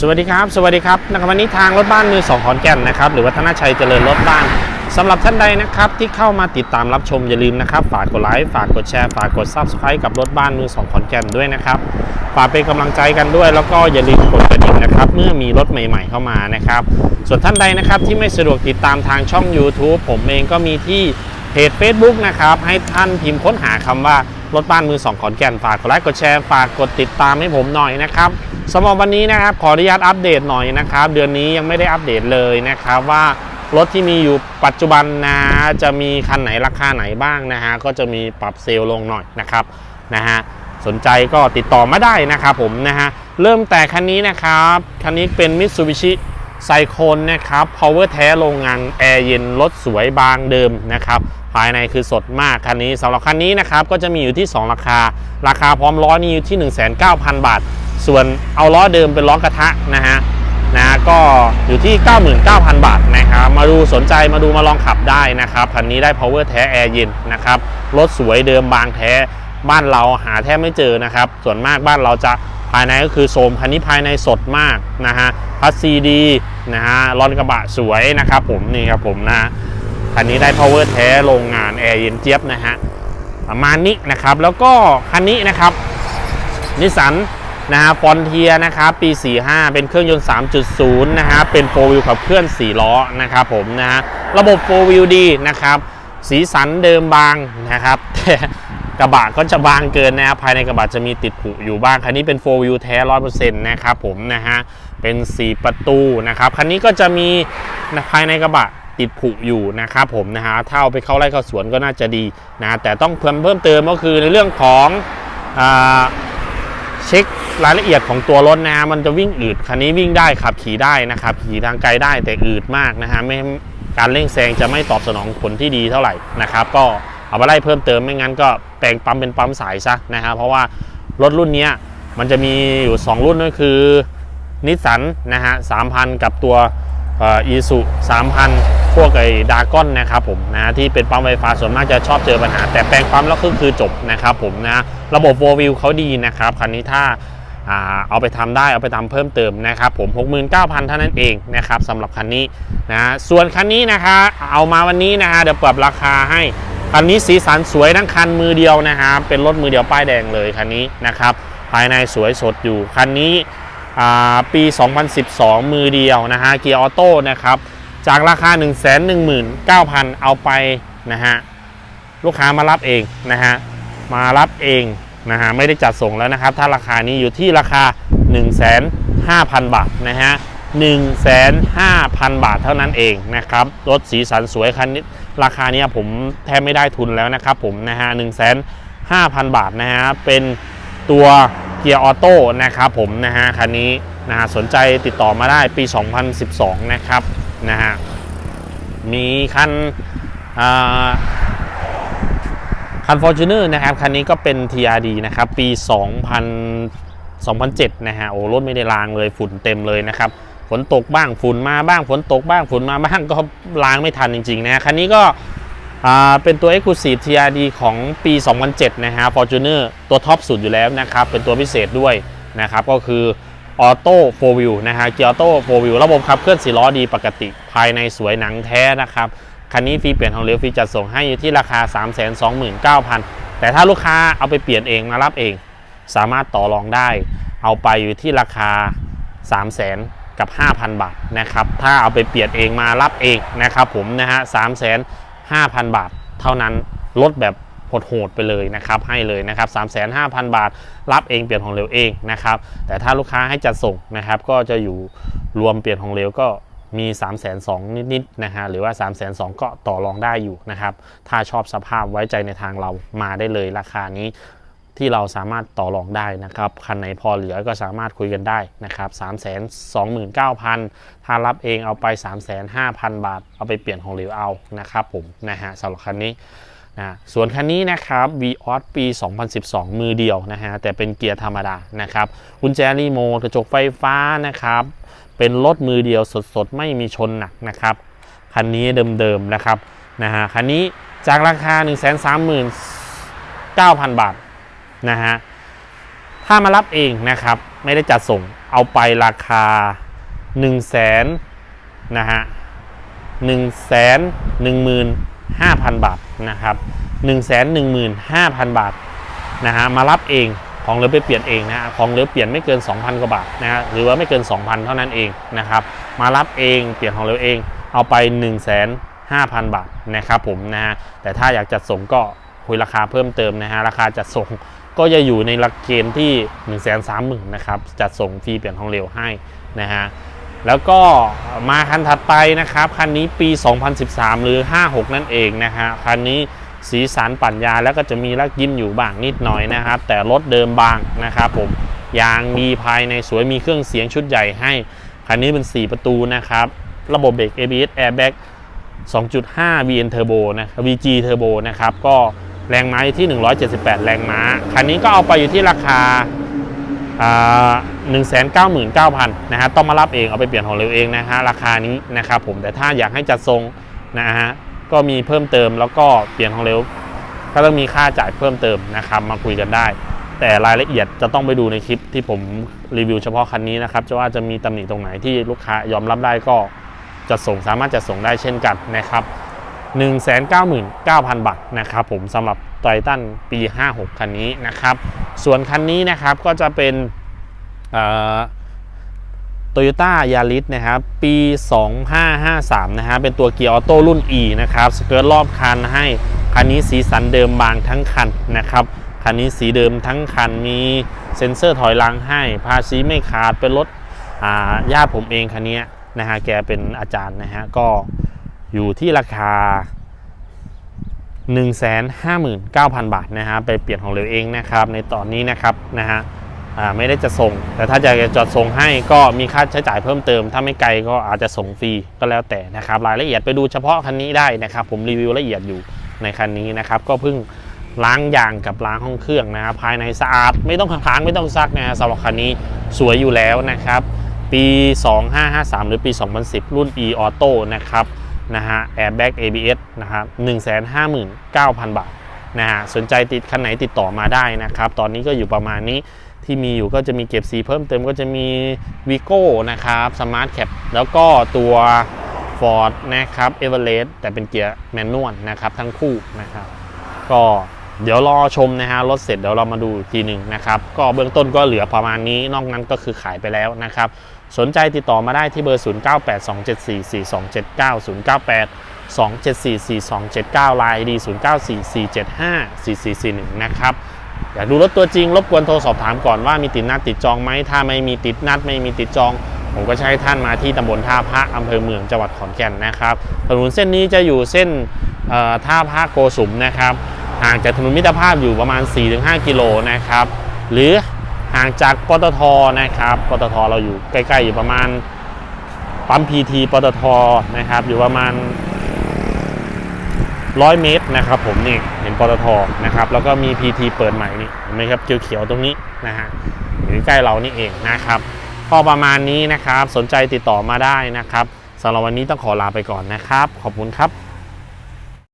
สวัสดีครับ สวัสดีครับนะครับวันนี้ทางรถบ้านมือสองขอนแก่นนะครับหรือว่าธนชัยเจริญรถบ้านสำหรับท่านใดนะครับที่เข้ามาติดตามรับชมอย่าลืมนะครับฝากกดไลค์ฝากกดแชร์ฝากกด Subscribe กับรถบ้านมือสองขอนแก่นด้วยนะครับฝากเป็นกำลังใจกันด้วย แล้วก็อย่าลืมกดกระดิ่งนะครับเมื่อมีรถใหม่ ๆ เข้ามานะครับ ส่วนท่านใดนะครับที่ไม่สะดวกติดตามทางช่อง YouTube ผมเองก็มีที่เพจ Facebook นะครับให้ท่านพิมพ์ค้นหาคำว่ารถบ้านมือสองขอนแก่นฝากกดไลค์กดแชร์ฝากกดติดตามให้ผมหน่อยนะครับ สำหรับวันนี้นะครับขออนุญาตอัปเดตหน่อยนะครับ เดือนนี้ยังไม่ได้อัปเดตเลยนะครับว่ารถที่มีอยู่ปัจจุบันนะจะมีคันไหนราคาไหนบ้างนะฮะก็จะมีปรับเซลล์ลงหน่อยนะครับนะฮะสนใจก็ติดต่อมาได้นะครับผมนะฮะเริ่มแต่คันนี้นะครับคันนี้เป็น Mitsubishi ไซโคนนะครับ power แท้โรงงานแอร์เย็นรถสวยบางเดิมนะครับ ภายในคือสดมากคันนี้สำหรับคันนี้นะครับ ก็จะมีอยู่ที่ 2 ราคา ราคาพร้อมล้อนี่อยู่ที่ 19,000 บาท ส่วนเอาล้อเดิมเป็นล้อกระทะนะฮะนะก็อยู่ที่ 99,000 บาทนะครับมาดูสนใจมาดูมาลองขับได้นะครับคันนี้ได้ power แท้แอร์เย็นนะครับรถสวยเดิมบางแท้บ้านเราหาแทบไม่เจอนะครับ ส่วนมากบ้านเราจะภายในก็คือโสมคันนี้ภายในสดมากนะฮะพัสซีดีนะฮะรอนกระบะสวยนะครับผมนี่ครับผมนะคันนี้ได้ power แท้โรงงานแอร์เย็นเจี๊ยบนะฮะประมาณนี้นะครับแล้วก็คันนี้นะครับนิสสัน นะฮะฟอนเทียนะครับปี 45 เป็นเครื่องยนต์ 3.0 นะฮะเป็นโฟวิลขับเคลื่อน 4 ล้อนะครับผมนะฮะระบบโฟวิลดีนะครับสีสันเดิมบางนะครับแต่กระบะก็จะบางเกินนะครับภายในกระบะจะมีติดผุอยู่บ้าง คันนี้เป็นโฟวิลแท้100%นะครับผมนะฮะเป็น 4 ประตูนะครับคันนี้ก็จะมีภายในกระบะติดผุอยู่นะครับผมนะฮะถ้าเอาไปเข้าไร่เข้าสวนก็น่าจะดีนะแต่ต้องเพิ่มเพิ่มเติมก็คือในเรื่องของอ่าเช็ค รายละเอียดของตัวรถนะมันจะวิ่งอืดคันนี้วิ่งได้ขับขี่ได้นะครับขี่ทางไกลได้แต่อืดมากนะฮะไม่การเร่งแซงจะไม่ตอบสนองผลที่ดีเท่าไหร่นะครับ ก็เอาไปไล่เพิ่มเติมไม่งั้นก็แปลงปั๊มเป็นปั๊มสายซะนะฮะเพราะว่ารถรุ่นนี้มันจะมีอยู่ 2 รุ่นก็คือนิสสันนะฮะ3,000กับตัวอีสุ3,000พวกไอ้ดากอนนะครับผมนะฮะที่เป็นปั๊มไฟฟ้าส่วนมากจะชอบเจอปัญหา แต่แปลงปั๊มแล้วก็คือจบนะครับผมนะฮะระบบโฟวิลเขาดีนะครับคันนี้ถ้า เอาไปทำได้เอาไปทำเพิ่มเติมนะครับผม 69,000 เท่านั้นเองนะครับสำหรับคันนี้นะส่วนคันนี้นะคะเอามาวันนี้นะฮะเดี๋ยวปรับราคาให้คันนี้สีสันสวยทั้งคันมือเดียวนะฮะเป็นรถมือเดียวป้ายแดงเลยคันนี้นะครับภายในสวยสดอยู่คันนี้อ่าปี 2012 มือเดียวนะฮะเกียร์ออโต้นะครับจากราคา 119,000 เอาไปนะฮะลูกค้ามารับเองนะฮะมารับเอง นะฮะไม่ได้จัดส่งแล้วนะครับ ถ้าราคานี้อยู่ที่ราคา 1 5 0 0 0 บาทนะฮะ15,000 บาทเท่านั้นเองนะครับ รถสีสันสวยคันนี้ราคาเนี้ยผมแทบไม่ได้ทุนแล้วนะครับผมนะฮะ1,500,000 บาทนะฮะเป็นตัวเกียร์ออโต้นะครับผมนะฮะคันนี้นะฮะสนใจติดต่อมาได้ปี 2012 นะครับนะฮะมีคันอ่า คัน Fortuner นะครับ คันนี้ก็เป็น TRD นะครับ ปี 2000 2007 นะฮะ โอ้รถไม่ได้ล้างเลยฝุ่นเต็มเลยนะครับ ฝนตกบ้างฝุ่นมาบ้างฝนตกบ้างฝุ่นมาบ้างก็ล้างไม่ทันจริงๆนะคันนี้ก็เป็นตัว Exclusive TRD ของปี 2007 นะฮะ Fortuner ตัวท็อปสุดอยู่แล้วนะครับ เป็นตัวพิเศษด้วยนะครับ ก็คือ Auto 4 Wheel นะฮะเกียร์ออโต้4 Wheel ระบบขับเคลื่อน4ล้อดีปกติ ภายในสวยหนังแท้นะครับ คันนี้ฟรีเปลี่ยนของเหลวฟรีจัดส่งให้อยู่ที่ราคา 329,000 แต่ถ้าลูกค้าเอาไปเปลี่ยนเองมารับเอง สามารถต่อรองได้ เอาไปอยู่ที่ราคา 300,000 กับ 5,000 บาทนะครับ ถ้าเอาไปเปลี่ยนเองมารับเองนะครับผมนะฮะ 3,500,000บาท เท่านั้นลดแบบโหดๆไปเลยนะครับให้เลยนะครับ3,500,000บาท รับเองเปลี่ยนของเหลวเองนะครับแต่ถ้าลูกค้าให้จัดส่งนะครับก็จะอยู่รวมเปลี่ยนของเหลวก็ มี 3 2 0 0 0นิดๆนะฮะหรือว่า 3 2 0 0 0ก็ต่อรองได้อยู่นะครับ ถ้าชอบสภาพไว้ใจในทางเรามาได้เลยราคานี้ที่เราสามารถต่อรองได้นะครับ คันไหนพอเหลือก็สามารถคุยกันได้นะครับ3 2 9 0 0 0 ถ้ารับเองเอาไป 3 5 0 0 0 บาท เอาไปเปลี่ยนของเหลวเอานะครับผมนะฮะสำหรับคันนี้นะส่วนคันนี้นะครับ v ีออปี 2012 มือเดียวนะฮะแต่เป็นเกียร์ธรรมดานะครับกุญแจรีโมทกระจกไฟฟ้านะครับ เป็นรถมือเดียวสดๆ ไม่มีชนหนักนะครับ คันนี้เดิมๆนะครับนะฮะคันนี้จากราคา 1 3 9 0 0 0 บาทนะฮะถ้ามารับเองนะครับ ไม่ได้จัดส่งเอาไปราคา 1 0 0 0 0แสนนะฮะ1 1 1 5 0 0 0บาทนะครับ1 1 1 5 0 0 0บาทนะฮะมารับเอง ของเหลือไปเปลี่ยนเองนะฮะของเหลือเปลี่ยนไม่เกิน 2,000 กว่าบาทนะฮะหรือว่าไม่เกิน 2,000 เท่านั้นเองนะครับมารับเองเปลี่ยนของเหลือเองเอาไป 1 5 0 0 0 0 บาทนะครับผมนะฮะแต่ถ้าอยากจัดส่งก็คุยราคาเพิ่มเติมนะฮะราคาจัดส่งก็จะอยู่ในหลักเกณฑ์ที่ 1 3 0 0 0 0นะครับจัดส่งฟรีเปลี่ยนทองเร็วให้นะฮะแล้วก็มาคันถัดไปนะครับ คันนี้ปี 2013 หรือ 56 นั่นเองนะฮะคันนี้ สีสันปั่นยาแล้วก็จะมีลักยิ้มอยู่บ้างนิดหน่อยนะครับ แต่รถเดิมบางนะครับผมยางดีภายในสวยมีเครื่องเสียงชุดใหญ่ให้ คันนี้เป็น 4 ประตูนะครับ ระบบเบรก ABS Airbag 2.5 VN Turbo นะ VG Turbo นะครับ ก็แรงม้าอยู่ที่ 178 แรงม้า คันนี้ก็เอาไปอยู่ที่ราคาหนึ่งแสนเก้าหมื่นเก้าพันนะฮะ ต้องมารับเอง เอาไปเปลี่ยนของเร็วเองนะฮะ ราคานี้นะครับผม แต่ถ้าอยากให้จัดทรงนะฮะ ก็มีเพิ่มเติมแล้วก็เปลี่ยนของเร็ว ก็ต้องมีค่าจ่ายเพิ่มเติมนะครับ มาคุยกันได้ แต่รายละเอียดจะต้องไปดูในคลิปที่ผมรีวิวเฉพาะคันนี้นะครับจะว่าจะมีตำหนิตรงไหนที่ลูกค้ายอมรับได้ก็จะส่งสามารถจะส่งได้เช่นกันนะครับ 199,000 บาทนะครับผมสำหรับไททันปี 56 คันนี้นะครับ ส่วนคันนี้นะครับก็จะเป็นโตโยต้ายาริสนะครับปี 2553 นะฮะเป็นตัวเกียร์ออโต้รุ่น E นะครับสเกิร์ตรอบคันให้คันนี้สีสันเดิมบางทั้งคันนะครับคันนี้สีเดิมทั้งคันมีเซ็นเซอร์ถอยหลังให้ ภาษีไม่ขาดเป็นรถญาติผมเองคันนี้นะฮะแกเป็นอาจารย์นะฮะก็อยู่ที่ราคา 159,000 บาทนะฮะไปเปลี่ยนของเหลวเองนะครับในตอนนี้นะครับนะฮะ ไม่ได้จะส่ง แต่ถ้าจะจอดส่งให้ก็มีค่าใช้จ่ายเพิ่มเติม ถ้าไม่ไกลก็อาจจะส่งฟรีก็แล้วแต่นะครับรายละเอียดไปดูเฉพาะคันนี้ได้นะครับ ผมรีวิวละเอียดอยู่ในคันนี้นะครับ ก็เพิ่งล้างยางกับล้างห้องเครื่องนะครับภายในสะอาดไม่ต้องค้างไม่ต้องซักนะฮะสำหรับคันนี้สวยอยู่แล้วนะครับ ปี 2553 หรือปี 2010 รุ่น e auto นะครับนะฮะ airbag ABS นะครับ159,000 บาทนะฮะสนใจติดคันไหนติดต่อมาได้นะครับ ตอนนี้ก็อยู่ประมาณนี้ ที่มีอยู่ก็จะมีเก็บสีเพิ่มเติมก็จะมี Vigo นะครับ Smart Cap แล้วก็ตัว Ford นะครับ Everest แต่เป็นเกียร์แมนนวลนะครับทั้งคู่นะครับ ก็เดี๋ยวรอชมนะฮะรถเสร็จเดี๋ยวเรามาดูทีหนึ่งนะครับ ก็เบื้องต้นก็เหลือประมาณนี้นอกนั้นก็คือขายไปแล้วนะครับ สนใจติดต่อมาได้ที่เบอร์ 0982744279 098 2744279 ลายดี 0944754441 นะครับ อยากดูรถตัวจริง รบกวนโทรสอบถามก่อนว่ามีติดนัดติดจองไหมถ้าไม่มีติดนัดไม่มีติดจอง ผมก็ให้ท่านมาที่ตำบลท่าพระอำเภอเมืองจังหวัดขอนแก่นนะครับถนนเส้นนี้จะอยู่เส้นอ่อท่าพระโกสุมนะครับห่างจากถนนมิตรภาพอยู่ประมาณ 4-5 กิโลนะครับหรือห่างจากปตทนะครับปตทเราอยู่ใกล้ๆอยู่ประมาณปั๊มพีทีปตทนะครับอยู่ประมาณ ร้อยเมตรนะครับผมนี่เห็นปตทนะครับแล้วก็มี PT เปิดใหม่นี่เห็นไหมครับเขียวๆตรงนี้นะฮะอยู่ใกล้เรานี่เองนะครับพอประมาณนี้นะครับสนใจติดต่อมาได้นะครับสำหรับวันนี้ต้องขอลาไปก่อนนะครับ ขอบคุณครับ